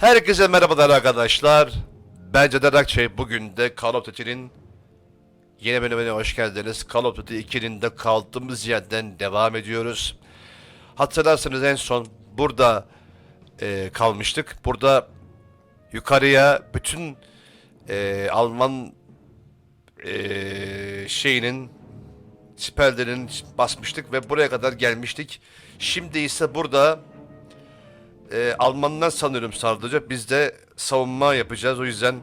Herkese merhabalar arkadaşlar. Ben Ceder Akçay. Bugün de Call of Duty'nin yeni bölümüne hoş geldiniz. Call of Duty 2'nin de kaldığımız yerden devam ediyoruz. Hatırlarsanız en son burada e, kalmıştık. Burada yukarıya bütün e, Alman e, şeyinin siperlerin basmıştık ve buraya kadar gelmiştik. Şimdi ise burada e, Almanlar sanıyorum saldıracak. Biz de savunma yapacağız. O yüzden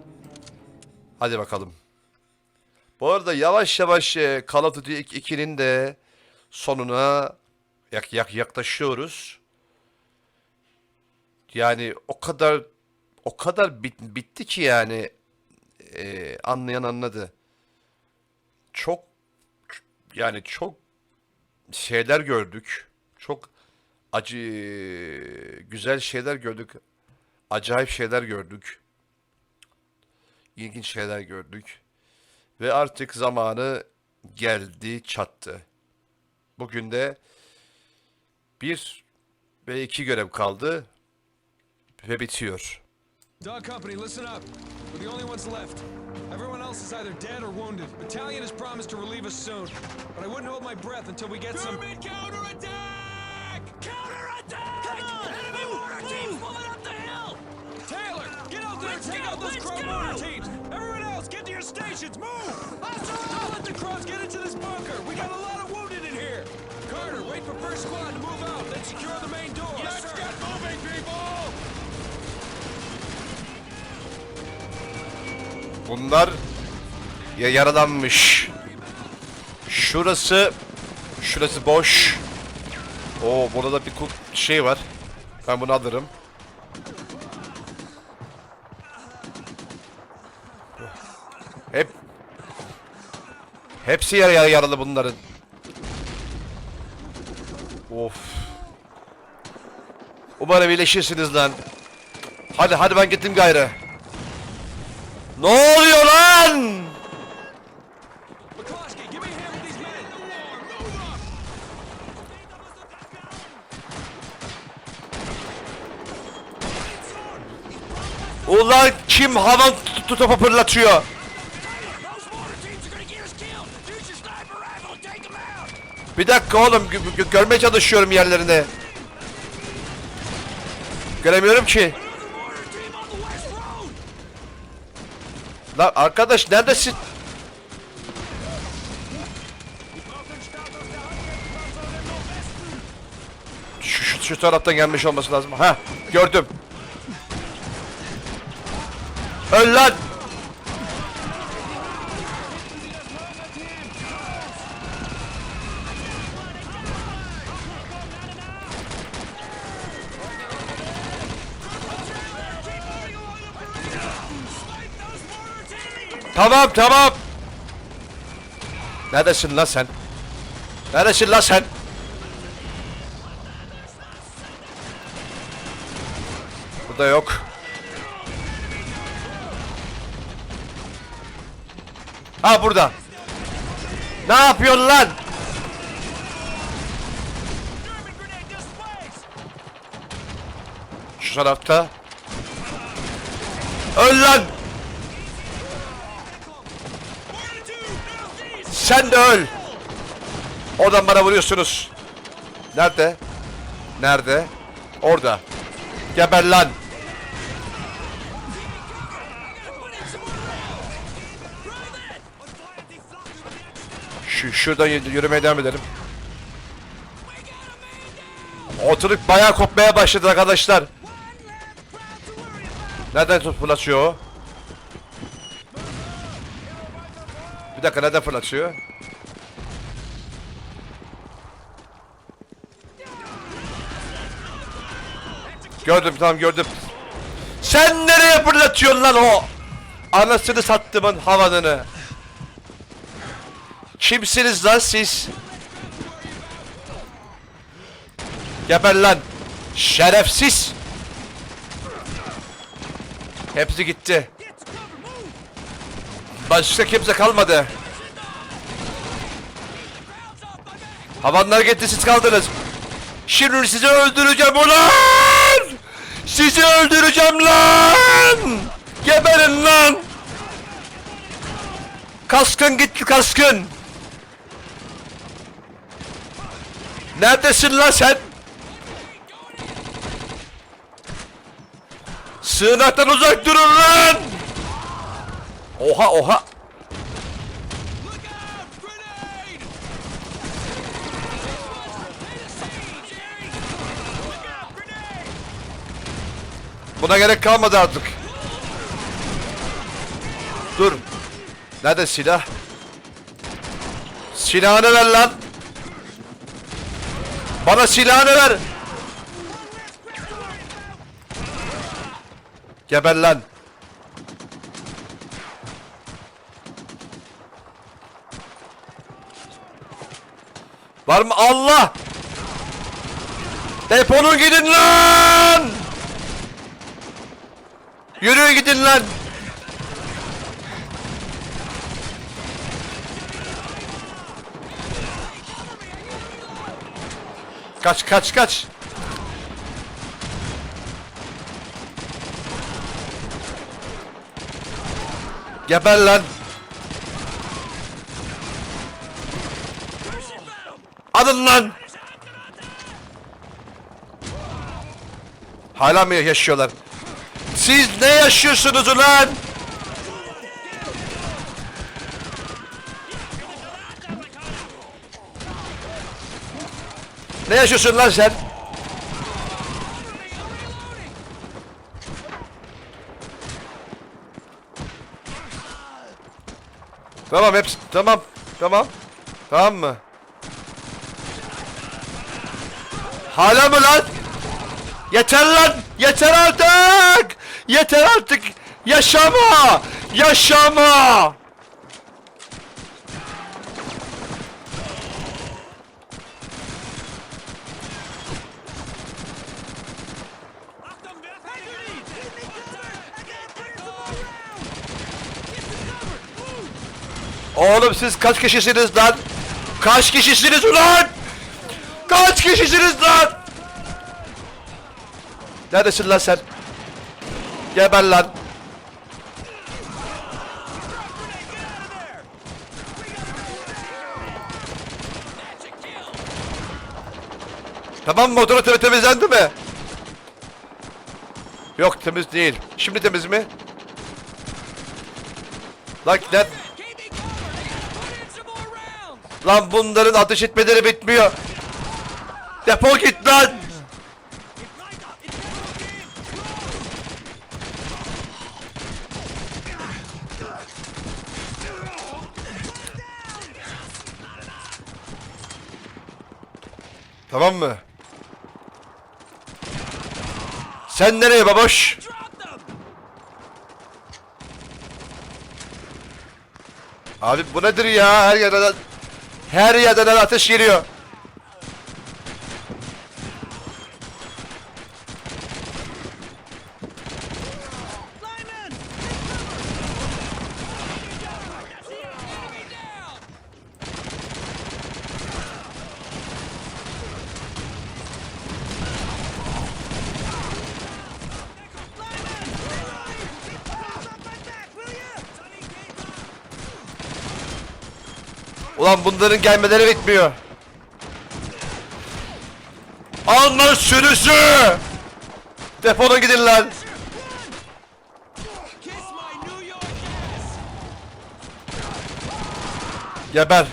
hadi bakalım. Bu arada yavaş yavaş e, Call of Duty 2'nin de sonuna yak, yak, yaklaşıyoruz. Yani o kadar o kadar bit, bitti ki yani e, anlayan anladı. Çok yani çok şeyler gördük. Çok acı güzel şeyler gördük. Acayip şeyler gördük. İlginç şeyler gördük. Ve artık zamanı geldi, çattı. Bugün de bir ve iki görev kaldı ve bitiyor. Dog Company, listen up. We're the only ones left. Everyone else is either dead or wounded. Battalion has promised to relieve us soon. But I wouldn't hold my breath until we get some... German counterattack! Teams! Everyone else, get to your stations! Move! Don't let the Crows get into this bunker! We got a lot of wounded in here! Carter, wait for first squad to move out, then secure the main door! Let's get moving, people! Bunlar ya yaralanmış. Şurası şurası boş. Oo burada da bir şey var. Ben bunu alırım. Hepsi yara yara yaralı bunların. Of. Umarım iyileşirsiniz lan. Hadi hadi ben gittim gayrı. Ne oluyor lan? McCloskey, give me a hand with these men! Move up! Ulan kim hava tutu topu fırlatıyor? Those mortar teams are gonna get us killed! Use your sniper rifle and take them out! Bir dakika oğlum gö- gö- görmeye çalışıyorum yerlerini. Göremiyorum ki. Lan arkadaş neredesin? Şu, şu, şu taraftan gelmiş olması lazım. Ha gördüm. Öl lan. Tamam tamam. Neredesin lan sen? Neredesin lan sen? Burada yok. Ha burada. Ne yapıyorsun lan? Şu tarafta. Öl lan! Sen de öl! Oradan bana vuruyorsunuz. Nerede? Nerede? Orada. Geber lan! Şu şuradan yürümeye devam edelim. Oturup bayağı kopmaya başladı arkadaşlar. Nereden fırlatıyor o? Bir dakika nereden fırlatıyor? Gördüm tamam gördüm. Sen nereye fırlatıyorsun lan o? Anasını sattımın havanını. Kimsiniz lan siz? Geber lan. Şerefsiz. Hepsi gitti. Başka kimse kalmadı. Havanlar gitti siz kaldınız. Şimdi sizi öldüreceğim ulan! Sizi öldüreceğim lan! Geberin lan! Kaskın gitti kaskın! Neredesin lan sen? Sığınaktan uzak durun lan! Oha oha! Buna gerek kalmadı artık. Dur. Nerede silah? Silahını ver lan. Bana silahını ver. Geber lan. Var mı? Allah! Deponun gidin lan! Yürüyün gidin lan! Kaç kaç kaç! Geber lan! Alın lan! Hala mı yaşıyorlar? Siz ne yaşıyorsunuz ulan? Ne yaşıyorsun lan sen? Tamam hepsi tamam tamam tamam mı? Hala mı lan? Yeter lan! Yeter artık! Yeter artık! Yaşama! Yaşama! Oğlum siz kaç kişisiniz lan? Kaç kişisiniz ulan? Kaç kişisiniz lan? Neredesin lan sen? Geber lan. Tamam? Moderatörü temizlendi mi? Yok temiz değil. Şimdi temiz mi? Lan rounds! Lan bunların ateş etmeleri bitmiyor. Defol git lan. Tamam mı? Sen nereye baboş? Abi bu nedir ya? Her yerden her yerden ateş geliyor. Ulan bunların gelmeleri bitmiyor. Alma sürüsü! Depoda gidin lan. Geber.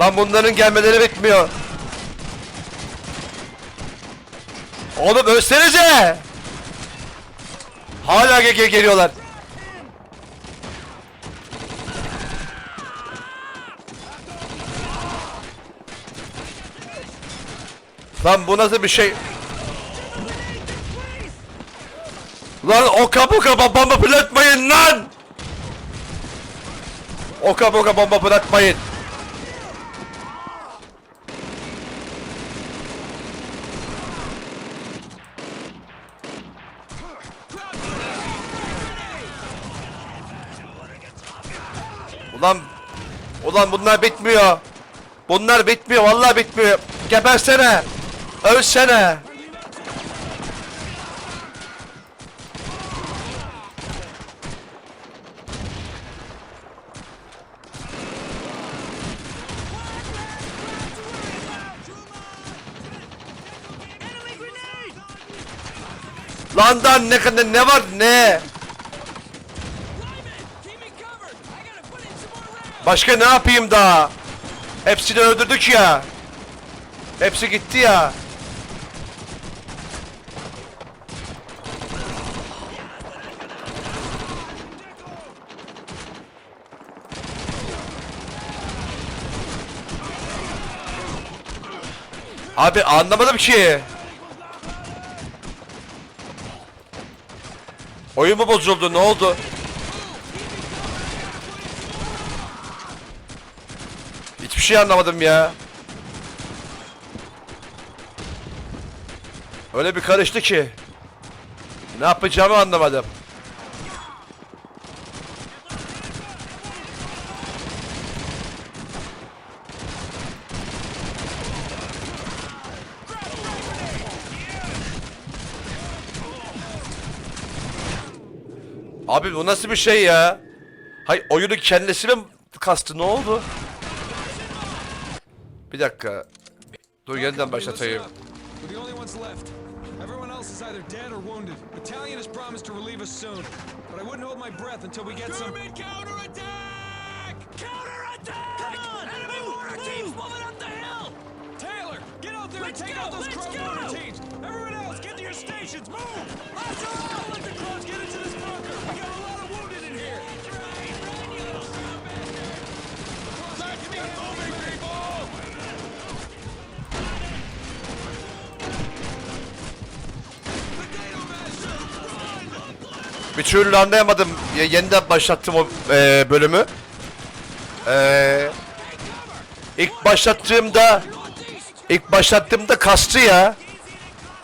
Lan bunların gelmeleri bitmiyor. Oğlum ölsenize. Hala ge- geliyorlar. Lan bu nasıl bir şey? Lan oka boka ba- bomba bırakmayın lan! Oka boka bomba bırakmayın. Ulan Ulan bunlar bitmiyor. Bunlar bitmiyor vallahi bitmiyor. Gebersene. Ölsene. Landan ne kadar ne var ne? Başka ne yapayım daha? Hepsini öldürdük ya. Hepsi gitti ya. Abi anlamadım ki. Oyun mu bozuldu? Ne oldu? Şey anlamadım ya. Öyle bir karıştı ki. Ne yapacağımı anlamadım. Abi bu nasıl bir şey ya? Hay oyunu kendisi mi kastı ne oldu? Bir dakika. Dur yeniden başlatayım. Everyone else is either dead or wounded. Battalion has promised to relieve us soon, but I wouldn't hold my breath until we get some. German counterattack! Counterattack! Come on! Enemy mortar teams moving up the hill! Taylor, get out there and take out those crow mortar teams. Everyone else, get to your stations. Move! Let's go! Let the crows get into this Bir türlü anlayamadım. Ya, yeniden başlattım o e, bölümü. E, ilk başlattığımda ilk başlattığımda kastı ya.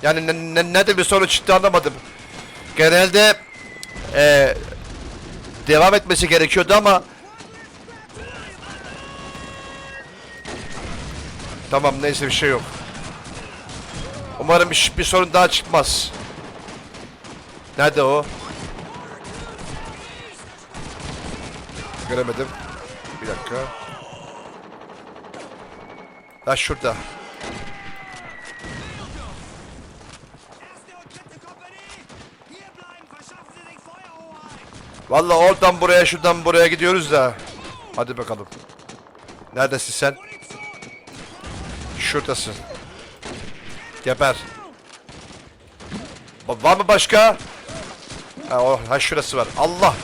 Yani ne, ne, ne bir sonuç çıktı anlamadım. Genelde e, devam etmesi gerekiyordu ama Tamam neyse bir şey yok. Umarım bir, bir sorun daha çıkmaz. Nerede o? Göremedim. Bir dakika. Ha şurada. Vallahi oradan buraya şuradan buraya gidiyoruz da. Hadi bakalım. Neredesin sen? Şuradasın. Geber. Var mı başka? Ha, o, ha şurası var. Allah.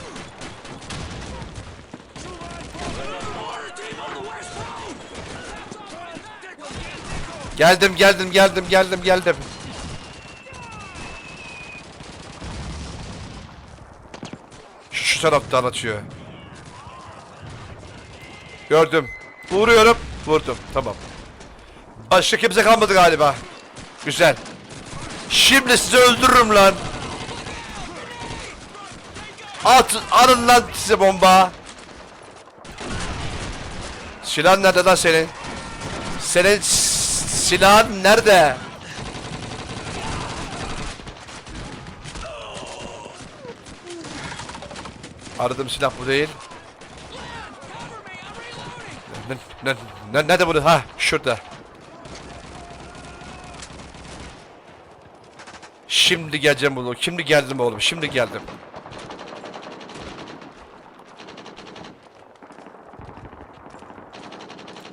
Geldim geldim geldim geldim geldim. Şu, şu taraftan atıyor. Gördüm. Vuruyorum. Vurdum. Tamam. Başka kimse kalmadı galiba. Güzel. Şimdi sizi öldürürüm lan. At, alın lan size bomba. Silahın nerede lan senin? Senin silahın nerede? Aradığım silah bu değil. Ne, ne, ne, nerede bunu? Ha, şurada. Şimdi geleceğim oğlum. Şimdi geldim oğlum. Şimdi geldim.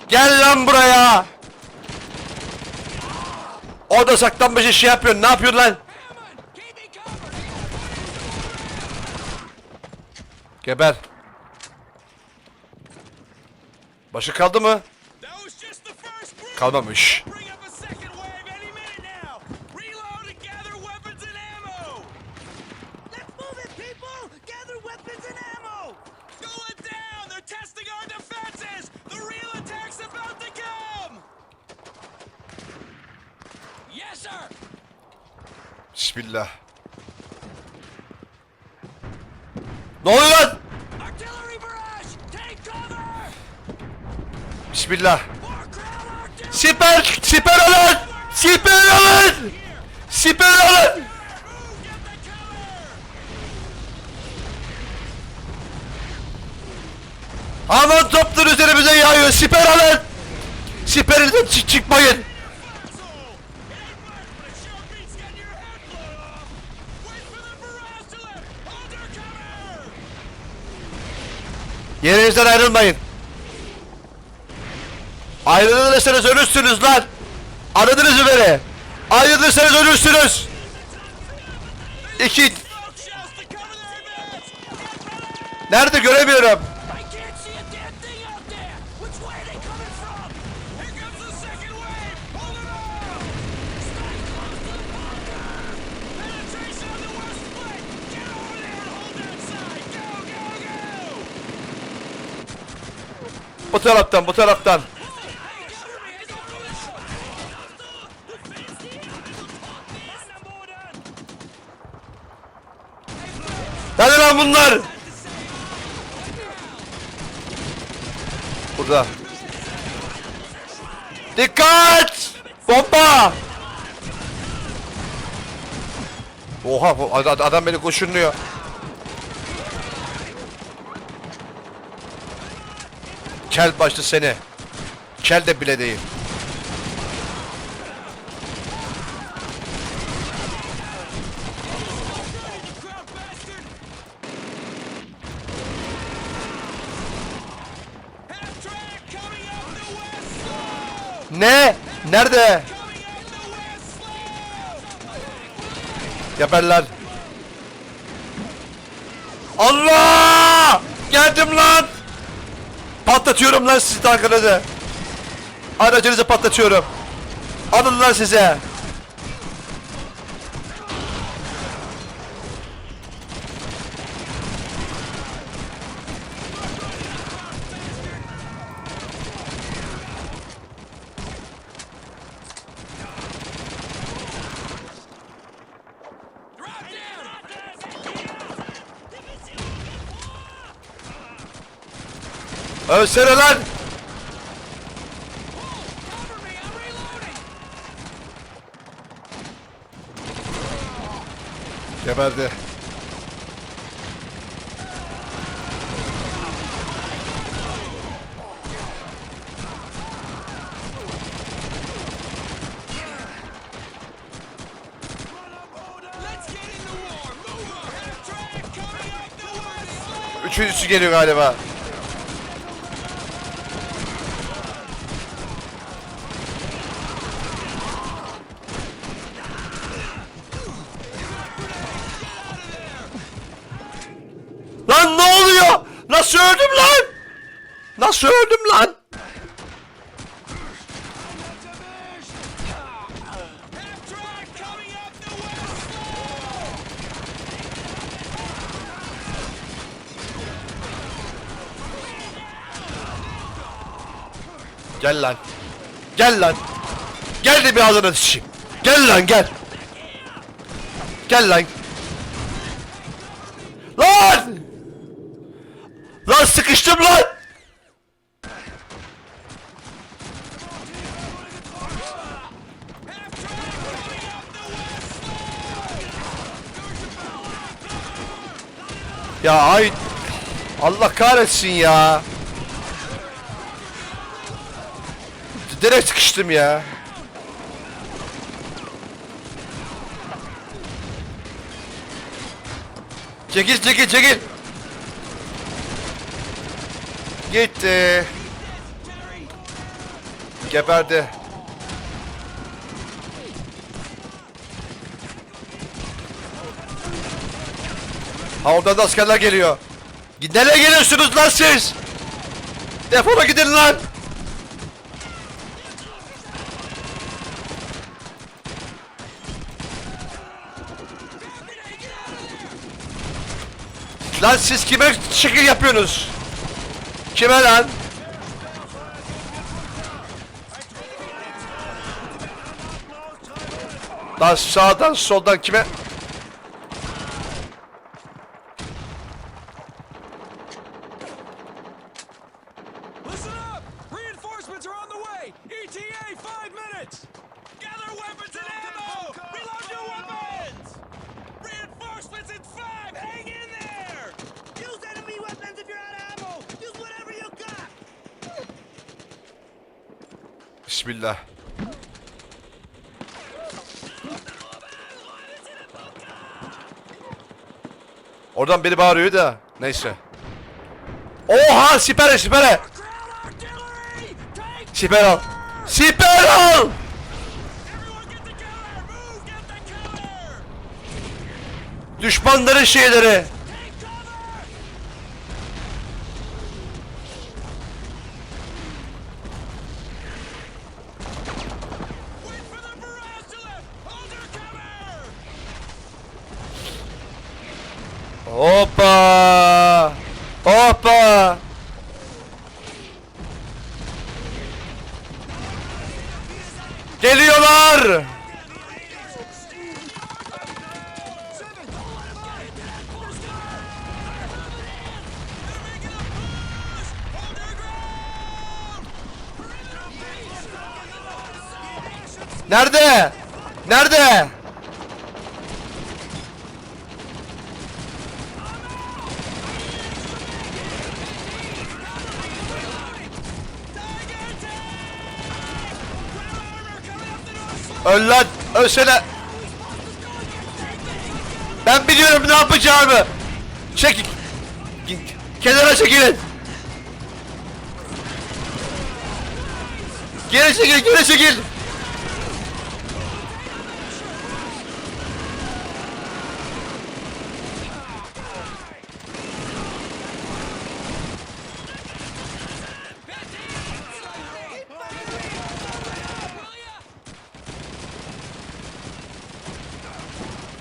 Gel lan buraya. Orada saklanmış iş şey yapıyorsun. Ne yapıyorsun lan? Geber. Başı kaldı mı? Kalmamış. Bismillah. Siper! Siper alın! Siper alın! Siper alın! Aman toplar üzerimize yağıyor. Siper alın! Siperinize çık çıkmayın. Yerinizden ayrılmayın. Ayrılırsanız ölürsünüz lan. Anladınız mı beni? Ayrılırsanız ölürsünüz. İki. Smoke shells Bu taraftan bu taraftan. Nerede lan bunlar? Burada. Dikkat! Bomba! Oha adam beni koşunluyor. Kel başlı seni. Kel de bile değil. Ne? Nerede? Geberler. Allah! Geldim lan! Patlatıyorum lan sizi tankınızı. Aracınızı patlatıyorum. Alın lan size. Drop down! Ölsene lan! Cover me! I'm reloading! Geberdi. Let's get in the war! Move up! Half track coming up the west slope! Üçüncüsü geliyor galiba. Lan ne oluyor? Nasıl öldüm lan? Nasıl öldüm lan? Half track coming up the west slope! Gel lan. Gel lan. Gel de bir ağzına sıçayım. Gel lan gel. Gel lan. Lan! Lan sıkıştım lan! Ya ay Allah kahretsin ya. Direkt sıkıştım ya. Çekil çekil çekil. Gitti. Geberdi. Ha oradan da askerler geliyor. Nereye geliyorsunuz lan siz? Defolu gidin lan. Lan siz kime şekil yapıyorsunuz? Kime lan? Lan sağdan soldan kime? Bismillah. Oradan biri bağırıyor da. Neyse. Oha sipere sipere. Siper al. Siper al. Düşmanların şeyleri. Take cover! Wait for the barrage to lift! Hold your cover! Hoppa. Hoppa. Geliyorlar. Nerede? Nerede? Öl lan! Ölsene! Ben biliyorum ne yapacağımı! Çek! Kenara çekilin! Geri çekil, geri çekil!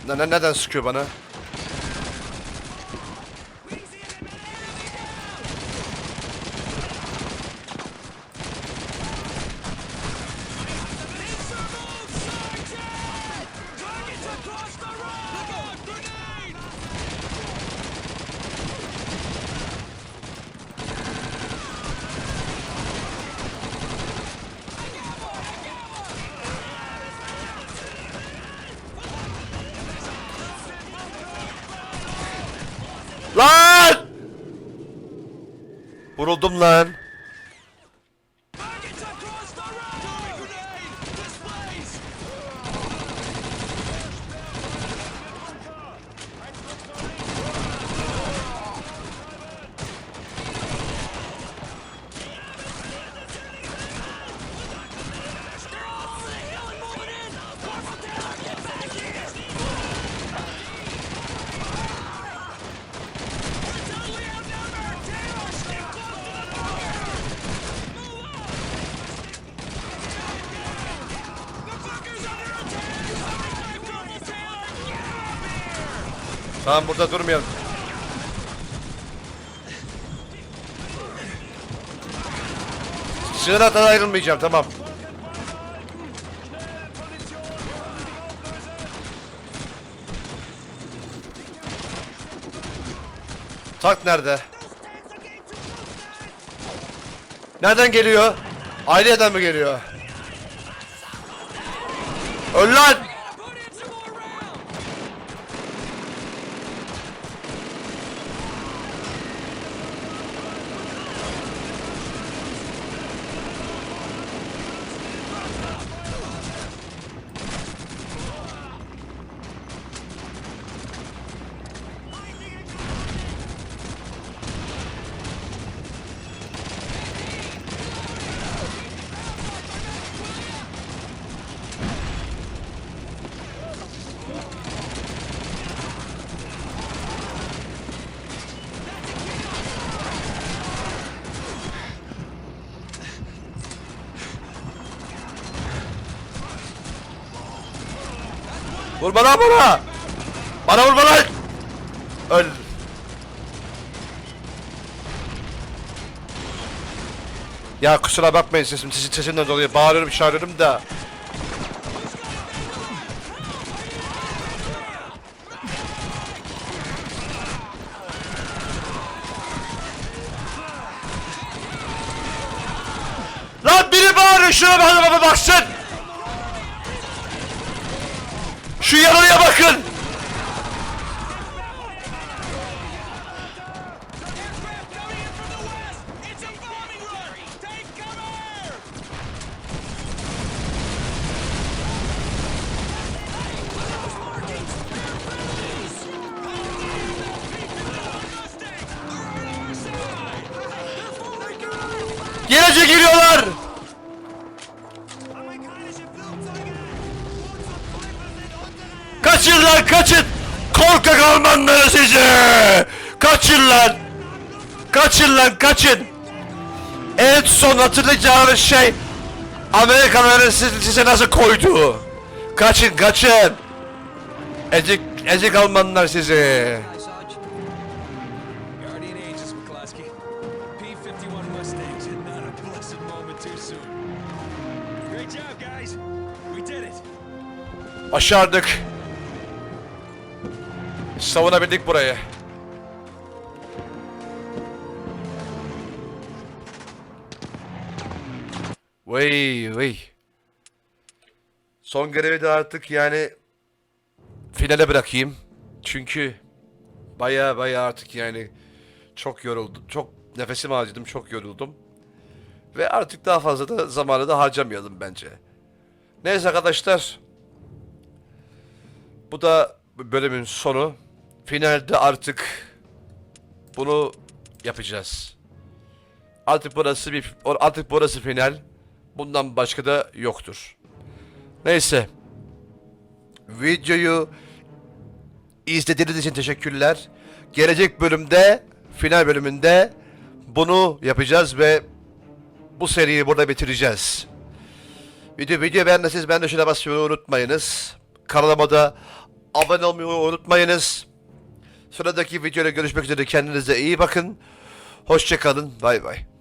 Ne, ne, neden sıkıyor bana? Tamam burada durmayalım. Sığınaktan ayrılmayacağım tamam. Tak nerede? Nereden geliyor? Aileden mi geliyor? Öl lan! Lan bana! Bana vurma lan! Öl. Ya kusura bakmayın sesim, sesim sesimden dolayı bağırıyorum, çağırıyorum da. Lan biri bağırıyor şuna bana baba baksın. Şu yaralıya bakın. Gelece giriyorlar. Unsere? Kaçın. Korkak Almanları sizi. Kaçın lan. Kaçın lan kaçın. En son hatırlayacağınız şey Amerikalıların size nasıl koydu. Kaçın kaçın. Ezik, ezik Almanlar sizi. Guardian Savunabildik burayı. Vay vay. Son görevi de artık yani finale bırakayım. Çünkü baya baya artık yani çok yoruldum. Çok nefesim harcadım, çok yoruldum. Ve artık daha fazla da zamanı da harcamayalım bence. Neyse arkadaşlar. Bu da bölümün sonu. Finalde artık bunu yapacağız. Artık burası bir artık burası final. Bundan başka da yoktur. Neyse. Videoyu izlediğiniz için teşekkürler. Gelecek bölümde, final bölümünde bunu yapacağız ve bu seriyi burada bitireceğiz. Video video beğendiyseniz ben de şuna basmayı unutmayınız. Kanalıma da abone olmayı unutmayınız. Sıradaki videoda görüşmek üzere kendinize iyi bakın. Hoşçakalın. Bay bay.